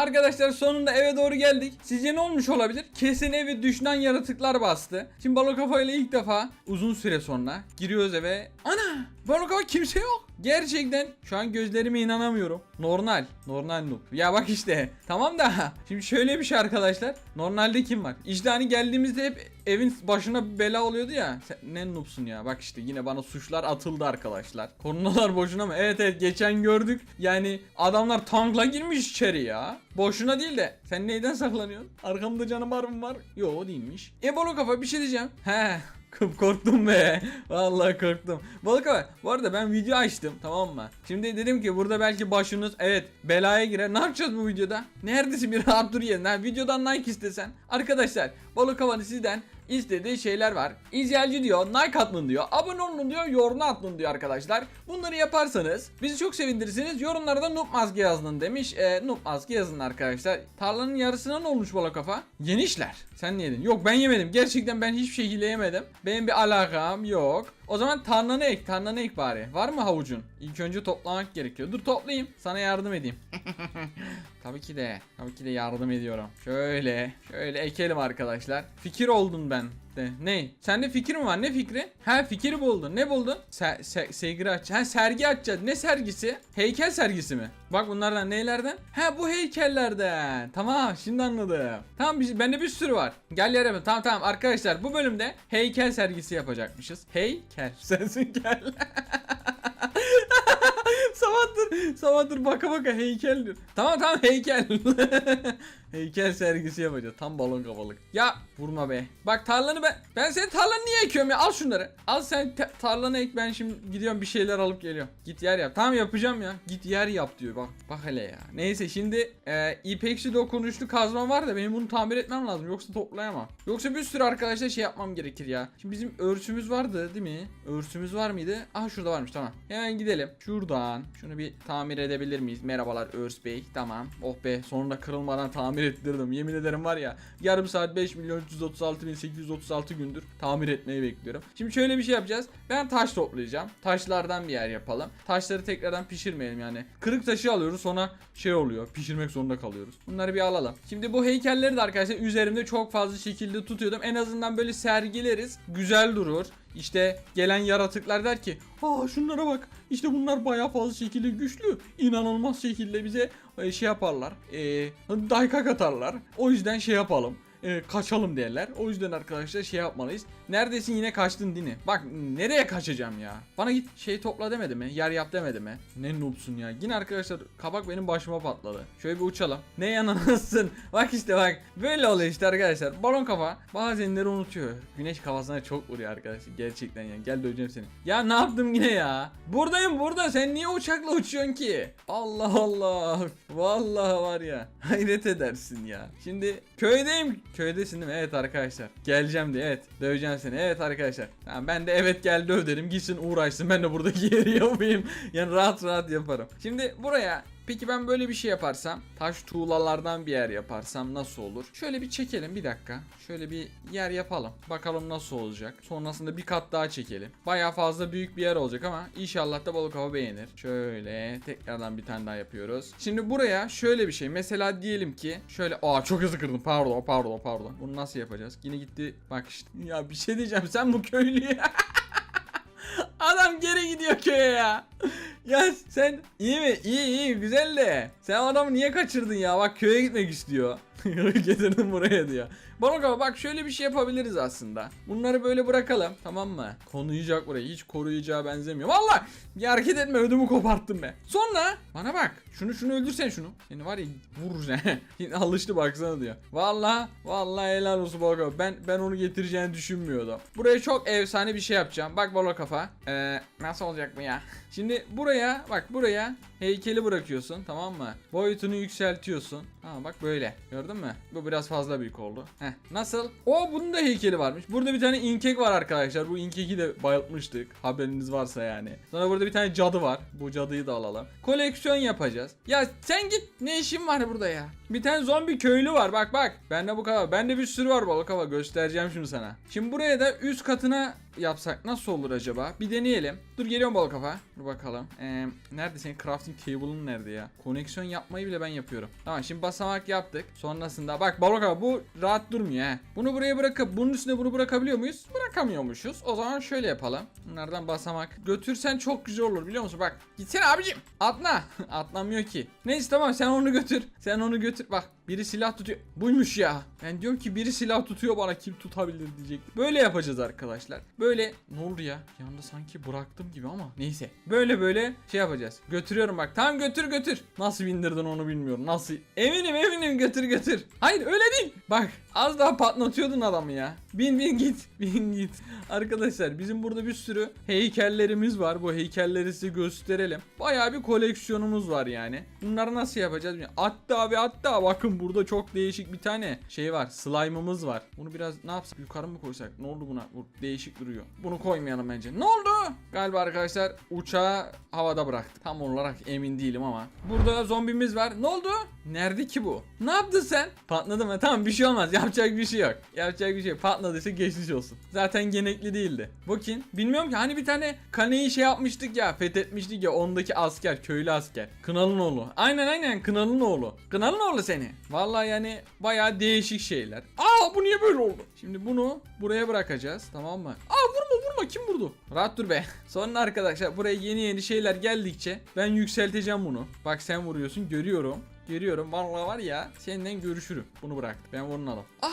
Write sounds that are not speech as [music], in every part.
Arkadaşlar sonunda eve doğru geldik. Sizce ne olmuş olabilir? Kesin evi düşünen yaratıklar bastı. Şimdi Balo Kafa ile ilk defa uzun süre sonra giriyoruz eve. Ana! Balo Kafa kimse yok. Gerçekten şu an gözlerime inanamıyorum. Normal. Normal noob. Ya bak işte. Tamam da [laughs] şimdi şöyle bir şey arkadaşlar. Normalde kim var? İşte hani geldiğimizde hep evin başına bela oluyordu ya. Sen ne noobsun ya. Bak işte yine bana suçlar atıldı arkadaşlar. Konular boşuna mı? Evet evet geçen gördük. Yani adamlar tankla girmiş içeri ya. Boşuna değil de. Sen neyden saklanıyorsun? Arkamda canavar mı var? Yo değilmiş. E balo kafa bir şey diyeceğim. He. Korktum be. Vallahi korktum. Balık abi bu arada ben video açtım tamam mı? Şimdi dedim ki burada belki başınız evet belaya girer. Ne yapacağız bu videoda? Neredesin bir rahat dur yerine. Videodan like istesen. Arkadaşlar balık havanı sizden istediği şeyler var. İzleyici diyor, like atın diyor, abone olun diyor, yorum atın diyor arkadaşlar. Bunları yaparsanız bizi çok sevindirirsiniz. Yorumlarda noob maske yazın demiş. E, noob maske yazın arkadaşlar. Tarlanın yarısına ne olmuş bala kafa? Yenişler. Sen ne yedin? Yok ben yemedim. Gerçekten ben hiçbir şekilde yemedim. Benim bir alakam yok. O zaman tarlanı ek, tarlanı ek bari. Var mı havucun? İlk önce toplamak gerekiyor. Dur toplayayım. Sana yardım edeyim. [laughs] tabii ki de. Tabii ki de yardım ediyorum. Şöyle. Şöyle ekelim arkadaşlar. Fikir oldun ben. De. Ne? Sende fikir mi var? Ne fikri? Ha fikri buldun. Ne buldun? Se se sergi aç. Ha sergi açacağız. Ne sergisi? Heykel sergisi mi? Bak bunlardan neylerden? Ha bu heykellerden. Tamam şimdi anladım. Tamam biz, bende bir sürü var. Gel yere Tamam tamam arkadaşlar bu bölümde heykel sergisi yapacakmışız. Heykel. [laughs] Sensin gel. [laughs] Sabahtır baka baka heykel diyor. Tamam tamam heykel. [laughs] heykel sergisi yapacağız. Tam balon kafalık. Ya vurma be. Bak tarlanı ben ben senin tarlanı niye ekiyorum ya? Al şunları. Al sen tarlanı ek ben şimdi gidiyorum bir şeyler alıp geliyorum. Git yer yap. Tamam yapacağım ya. Git yer yap diyor. Bak bak hele ya. Neyse şimdi e, ipeksi dokunuşlu kazmam var da benim bunu tamir etmem lazım. Yoksa toplayamam. Yoksa bir sürü arkadaşlar şey yapmam gerekir ya. Şimdi bizim örsümüz vardı değil mi? Örsümüz var mıydı? Aha şurada varmış tamam. Hemen gidelim. Şuradan şunu bir tamir edebilir miyiz? Merhabalar Örs Bey. Tamam. Oh be sonunda kırılmadan tamir ettirdim. Yemin ederim var ya yarım saat 5 milyon 336 bin 836 gündür tamir etmeyi bekliyorum. Şimdi şöyle bir şey yapacağız. Ben taş toplayacağım. Taşlardan bir yer yapalım. Taşları tekrardan pişirmeyelim yani. Kırık taşı alıyoruz sonra şey oluyor. Pişirmek zorunda kalıyoruz. Bunları bir alalım. Şimdi bu heykelleri de arkadaşlar üzerimde çok fazla şekilde tutuyordum. En azından böyle sergileriz. Güzel durur. İşte gelen yaratıklar der ki Aa şunlara bak. İşte bunlar bayağı fazla şekilde güçlü. İnanılmaz şekilde bize e, şey yaparlar. E, dayka katarlar o yüzden şey yapalım e, kaçalım derler. O yüzden arkadaşlar şey yapmalıyız. Neredesin yine kaçtın Dini. Bak nereye kaçacağım ya. Bana git şey topla demedi mi? Yer yap demedi mi? Ne noobsun ya. Yine arkadaşlar kabak benim başıma patladı. Şöyle bir uçalım. Ne yanılsın. [laughs] bak işte bak. Böyle oluyor işte arkadaşlar. Balon kafa bazenleri unutuyor. Güneş kafasına çok vuruyor arkadaşlar. Gerçekten yani. Gel döveceğim seni. Ya ne yaptım yine ya? Buradayım burada. Sen niye uçakla uçuyorsun ki? Allah Allah. Vallahi var ya. [laughs] Hayret edersin ya. Şimdi köydeyim. Köydesin değil mi? Evet arkadaşlar. Geleceğim diye. Evet. Döveceğim seni. Evet arkadaşlar. Tamam ben de evet gel döv derim. Gitsin uğraşsın. Ben de buradaki [laughs] yeri yapayım. Yani rahat rahat yaparım. Şimdi buraya Peki ben böyle bir şey yaparsam, taş tuğlalardan bir yer yaparsam nasıl olur? Şöyle bir çekelim bir dakika. Şöyle bir yer yapalım. Bakalım nasıl olacak. Sonrasında bir kat daha çekelim. Baya fazla büyük bir yer olacak ama inşallah da balık hava beğenir. Şöyle tekrardan bir tane daha yapıyoruz. Şimdi buraya şöyle bir şey. Mesela diyelim ki şöyle aa çok hızlı kırdım. Pardon pardon pardon. Bunu nasıl yapacağız? Yine gitti. Bak işte. Ya bir şey diyeceğim. Sen bu köylüye [laughs] Adam geri gidiyor köye ya. ya sen iyi mi? İyi iyi güzel de. Sen adamı niye kaçırdın ya? Bak köye gitmek istiyor. [laughs] Getirdim buraya diyor. Bana bak şöyle bir şey yapabiliriz aslında. Bunları böyle bırakalım tamam mı? Konuyacak burayı hiç koruyacağı benzemiyor. Valla bir hareket etme ödümü koparttım be. Sonra bana bak şunu şunu öldürsen şunu. Seni var ya vurur sen. [laughs] Alıştı baksana diyor. Valla valla helal olsun Bolo Ben ben onu getireceğini düşünmüyordum. Buraya çok efsane bir şey yapacağım. Bak Bolo kafa. Ee, nasıl olacak bu ya? Şimdi buraya bak buraya heykeli bırakıyorsun tamam mı? Boyutunu yükseltiyorsun. Ha bak böyle. Gördün mü? Bu biraz fazla büyük oldu. Heh. Nasıl? O bunun da heykeli varmış. Burada bir tane inkek var arkadaşlar. Bu inkeki de bayıltmıştık. Haberiniz varsa yani. Sonra burada bir tane cadı var. Bu cadıyı da alalım. Koleksiyon yapacağız. Ya sen git. Ne işin var burada ya? Bir tane zombi köylü var. Bak bak. Bende bu kadar. Bende bir sürü var balık hava. Göstereceğim şimdi sana. Şimdi buraya da üst katına yapsak nasıl olur acaba? Bir deneyelim. Dur geliyorum balık kafa. Dur bakalım. Ee, nerede senin crafting table'ın nerede ya? Koneksiyon yapmayı bile ben yapıyorum. Tamam şimdi bas basamak yaptık. Sonrasında bak balok abi bu rahat durmuyor he. Bunu buraya bırakıp bunun üstüne bunu bırakabiliyor muyuz? Bırakamıyormuşuz. O zaman şöyle yapalım. Bunlardan basamak. Götürsen çok güzel olur biliyor musun? Bak gitsene abicim. Atla. [laughs] Atlamıyor ki. Neyse tamam sen onu götür. Sen onu götür. Bak biri silah tutuyor. Buymuş ya. Ben diyorum ki biri silah tutuyor bana kim tutabilir diyecek. Böyle yapacağız arkadaşlar. Böyle ne oldu ya? Yanda sanki bıraktım gibi ama neyse. Böyle böyle şey yapacağız. Götürüyorum bak. Tamam götür götür. Nasıl bindirdin onu bilmiyorum. Nasıl? Eminim eminim götür götür. Hayır öyle değil. Bak az daha patlatıyordun adamı ya. Bin bin git. [laughs] Bin git. Arkadaşlar bizim burada bir sürü heykellerimiz var. Bu heykelleri size gösterelim. Bayağı bir koleksiyonumuz var yani. Bunları nasıl yapacağız? Hatta abi hatta bakın burada çok değişik bir tane şey var. Slime'ımız var. Bunu biraz ne yapsak? Yukarı mı koysak? Ne oldu buna? Bu değişik duruyor. Bunu koymayalım bence. Ne oldu? Galiba arkadaşlar uçağı havada bıraktık. Tam olarak emin değilim ama. Burada zombimiz var. Ne oldu? Nerede ki bu? Ne yaptın sen? Patladı mı? Tamam bir şey olmaz. Yapacak bir şey yok. Yapacak bir şey yok. Patladıysa geçmiş olsun. Zaten genekli değildi. Bakın. Bilmiyorum ki hani bir tane kaneyi şey yapmıştık ya. Fethetmiştik ya. Ondaki asker. Köylü asker. Kınal'ın oğlu. Aynen aynen Kınal'ın oğlu. Kınal'ın oğlu seni. Vallahi yani bayağı değişik şeyler. Aa bu niye böyle oldu? Şimdi bunu buraya bırakacağız. Tamam mı? Aa vurma vurma. Kim vurdu? Rahat dur be. [laughs] Sonra arkadaşlar buraya yeni yeni şeyler geldikçe ben yükselteceğim bunu. Bak sen vuruyorsun. Görüyorum. Görüyorum. Vallahi var ya senden görüşürüm. Bunu bıraktım. Ben bunu alalım. Aa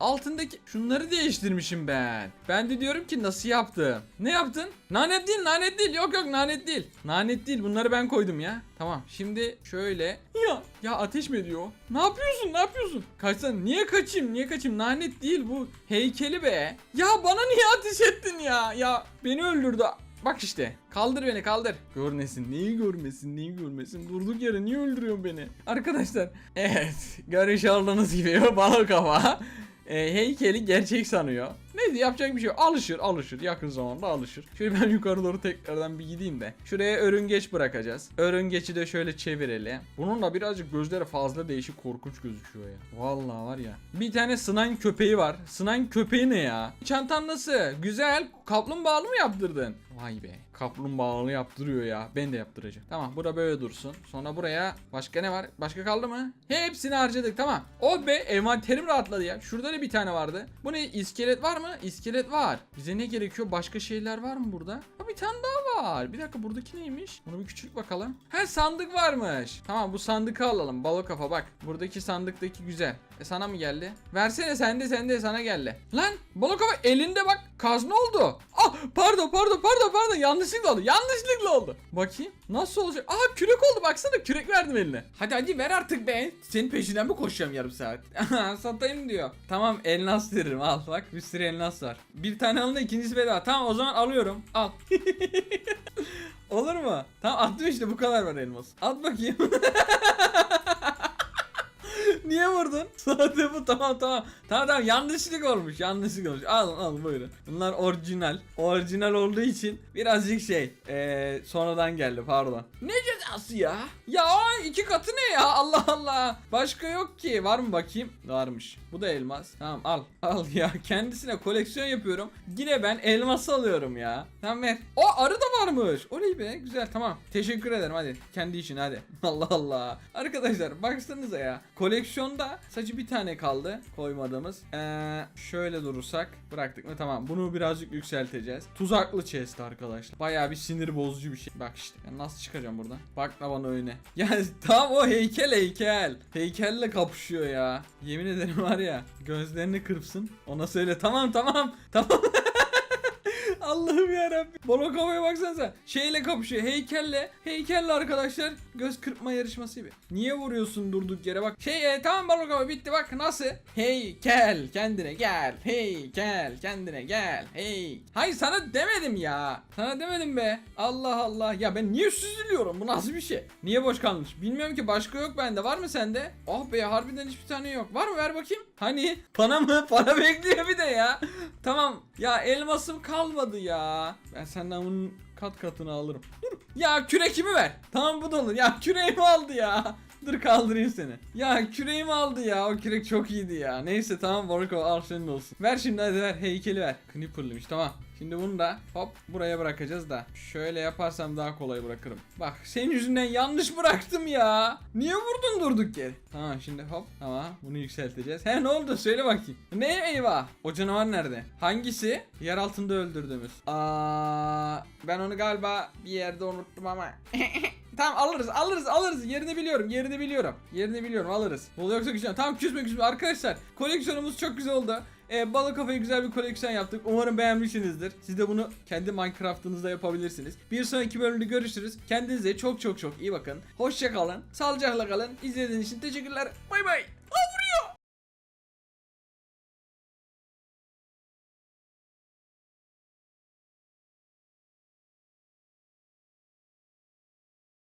altındaki şunları değiştirmişim ben. Ben de diyorum ki nasıl yaptım? Ne yaptın? Nanet değil, nanet değil. Yok yok nanet değil. Nanet değil. Bunları ben koydum ya. Tamam. Şimdi şöyle. Ya ya ateş mi ediyor? Ne yapıyorsun? Ne yapıyorsun? Kaçsan niye kaçayım? Niye kaçayım? Nanet değil bu. Heykeli be. Ya bana niye ateş ettin ya? Ya beni öldürdü. Bak işte. Kaldır beni kaldır. Görmesin. Neyi görmesin? Neyi görmesin? Durduk yere niye öldürüyorsun beni? Arkadaşlar. Evet. Görüş aldığınız gibi [laughs] balık kafa. e, heykeli gerçek sanıyor. Neyse yapacak bir şey yok. Alışır alışır. Yakın zamanda alışır. Şöyle ben [laughs] yukarı doğru tekrardan bir gideyim de. Şuraya örüngeç bırakacağız. Örüngeçi de şöyle çevirelim. Bunun da birazcık gözleri fazla değişik korkunç gözüküyor ya. Vallahi var ya. Bir tane sınan köpeği var. Sınan köpeği ne ya? Çantan nasıl? Güzel. Kaplumbağalı mı yaptırdın? Vay be. Kaplumbağalı yaptırıyor ya. Ben de yaptıracağım. Tamam bura böyle dursun. Sonra buraya başka ne var? Başka kaldı mı? Hepsini harcadık tamam. Oh be envanterim rahatladı ya. Şurada da bir tane vardı. Bu ne? İskelet var mı? İskelet var. Bize ne gerekiyor? Başka şeyler var mı burada? Ha bir tane daha var. Bir dakika buradaki neymiş? Bunu bir küçük bakalım. Ha sandık varmış. Tamam bu sandıkı alalım. Balık kafa bak. Buradaki sandıktaki güzel. E sana mı geldi? Versene sende sende sana geldi. Lan balık kafa elinde bak kazma oldu. Ah pardon pardon pardon pardon yanlışlıkla oldu. Yanlışlıkla oldu. Bakayım nasıl olacak? Aa kürek oldu baksana kürek verdim eline. Hadi hadi ver artık be. Senin peşinden mi koşacağım yarım saat? [laughs] Satayım diyor. Tamam elmas veririm al bak bir sürü elmas var. Bir tane alın da ikincisi bedava. Tamam o zaman alıyorum. Al. [laughs] Olur mu? Tamam attım işte bu kadar var elmas. At bakayım. [laughs] Niye vurdun? [laughs] Sadece bu tamam tamam. Tamam tamam yanlışlık olmuş. Yanlışlık olmuş. Al al buyurun. Bunlar orijinal. Orijinal olduğu için birazcık şey eee sonradan geldi pardon. Ne cezası ya? Ya iki katı ne ya? [laughs] Allah Allah. Başka yok ki. Var mı bakayım? Varmış. Bu da elmas. Tamam al. [laughs] Al ya. Kendisine koleksiyon yapıyorum. Yine ben elması alıyorum ya. Tamam ver. O arı da varmış. Oley be. Güzel tamam. Teşekkür ederim hadi. Kendi için hadi. [laughs] Allah Allah. Arkadaşlar baksanıza ya. Koleksiyonda sadece bir tane kaldı koymadığımız. Ee, şöyle durursak bıraktık mı tamam. Bunu birazcık yükselteceğiz. Tuzaklı chest arkadaşlar. Bayağı bir sinir bozucu bir şey. Bak işte nasıl çıkacağım buradan? Bakma bana öyle. [laughs] Ya tam o heykel heykel. Heykelle kapışıyor ya. Yemin ederim var ya. Gözlerini kırpsın. Ona söyle tamam tamam. [laughs] Tamam. Allah'ım yarabbim. Balon havaya baksanıza. Şeyle kapışıyor. Heykelle. Heykelle arkadaşlar. Göz kırpma yarışması gibi. Niye vuruyorsun durduk yere bak. Şey e, tamam hava bitti bak nasıl? Heykel kendine gel. Heykel kendine gel. Hey. Hayır sana demedim ya. Sana demedim be. Allah Allah. Ya ben niye süzülüyorum? Bu nasıl bir şey? Niye boş kalmış? Bilmiyorum ki başka yok bende. Var mı sende? Oh be harbiden hiçbir tane yok. Var mı ver bakayım. Hani? Para mı? [laughs] Para bekliyor bir de ya. tamam. Ya elmasım kalmadı ya. Ben senden bunun kat katını alırım. Dur. Ya kürekimi ver. Tamam bu da olur. Ya küreğimi aldı ya. Dur kaldırayım seni. Ya küreğimi aldı ya. O kürek çok iyiydi ya. Neyse tamam Baruko al senin olsun. Ver şimdi hadi ver heykeli ver. Knipper'lıymış tamam. Şimdi bunu da hop buraya bırakacağız da. Şöyle yaparsam daha kolay bırakırım. Bak senin yüzünden yanlış bıraktım ya. Niye vurdun durduk yere? Tamam şimdi hop tamam bunu yükselteceğiz. He ne oldu söyle bakayım. Ne eyvah? O canavar nerede? Hangisi? Yer altında öldürdüğümüz. Aa, ben onu galiba bir yerde unuttum ama. [laughs] Tamam alırız alırız alırız. Yerini biliyorum yerini biliyorum. Yerini biliyorum alırız. Bol yoksa güzel tamam küsme küsme. Arkadaşlar koleksiyonumuz çok güzel oldu. Ee, balık kafayı güzel bir koleksiyon yaptık. Umarım beğenmişsinizdir. Siz de bunu kendi minecraftınızda yapabilirsiniz. Bir sonraki bölümde görüşürüz. Kendinize çok çok çok iyi bakın. Hoşça kalın. Sağlıcakla kalın. İzlediğiniz için teşekkürler. Bay bay